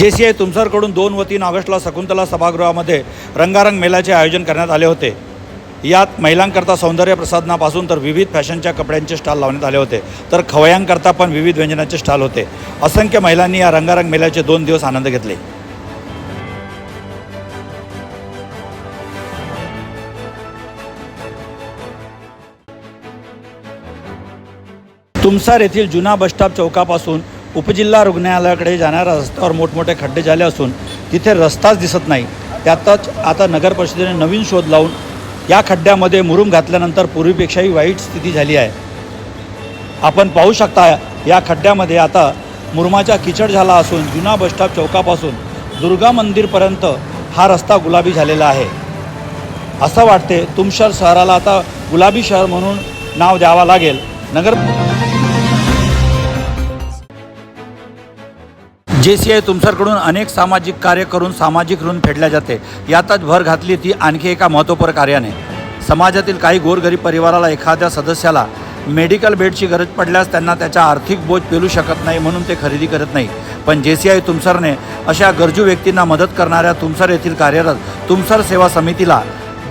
जे C I तुमसरकडून दोन व तीन ऑगस्टला शकुंतला सभागृहामध्ये रंगारंग मेळ्याचे आयोजन करण्यात आले होते. यात महिलांकरता सौंदर्य प्रसाधनापासून तर विविध फॅशनच्या कपड्यांचे स्टॉल लावण्यात आले होते. तर खवयांकरता पण विविध व्यंजनाचे स्टॉल होते. असंख्य महिलांनी या रंगारंग मेळ्याचे दोन दिवस आनंद घेतले. तुमसार येथील जुना बसस्टॉप चौकापासून उपजिल्हा रुग्णालयाकडे जाणाऱ्या रस्त्यावर मोठमोठे खड्डे झाले असून तिथे रस्ताच दिसत नाही. त्यातच आता नगर परिषदेने नवीन शोध लावून या खड्ड्यामध्ये मुरुम घातल्यानंतर पूर्वीपेक्षाही वाईट स्थिती झाली आहे. आपण पाहू शकता या खड्ड्यामध्ये आता मुरुमाचा किचड झाला असून जुना बसस्टॉप चौकापासून दुर्गा मंदिरपर्यंत हा रस्ता गुलाबी झालेला आहे. असं वाटते तुमशर शहराला आता गुलाबी शहर म्हणून नाव द्यावा लागेल. नगर जे सी आय तुमसरकडून अनेक सामाजिक कार्य करून सामाजिक ऋण फेडल्या जाते. यातच भर घातली ती आणखी एका महत्त्वपूर्ण कार्याने. समाजातील काही गोरगरीब परिवाराला एखाद्या सदस्याला मेडिकल बेडची गरज पडल्यास त्यांना त्याचा आर्थिक बोज पेलू शकत नाही म्हणून ते खरेदी करत नाही. पण जे सी आय तुमसरने अशा गरजू व्यक्तींना मदत करणाऱ्या तुमसर येथील कार्यरत तुमसर सेवा समितीला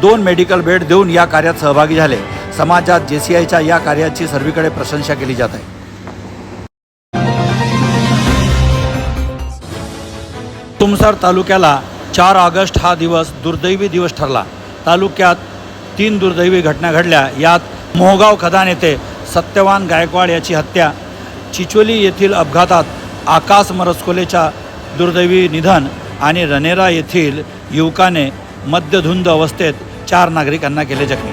दोन मेडिकल बेड देऊन या कार्यात सहभागी झाले. समाजात जे सी आयच्या या कार्याची सर्वीकडे प्रशंसा केली जात आहे. तुमसार तालुक्याला चार ऑगस्ट हा दिवस दुर्दैवी दिवस ठरला. तालुक्यात तीन दुर्दैवी घटना घडल्या. यात मोहगाव खदान येथे सत्यवान गायकवाड याची हत्या चिचोली येथील अपघातात आकाश मरसकोलेच्या दुर्दैवी निधन आणि रनेरा येथील युवकाने मद्यधुंद अवस्थेत चार नागरिकांना केले जखमी.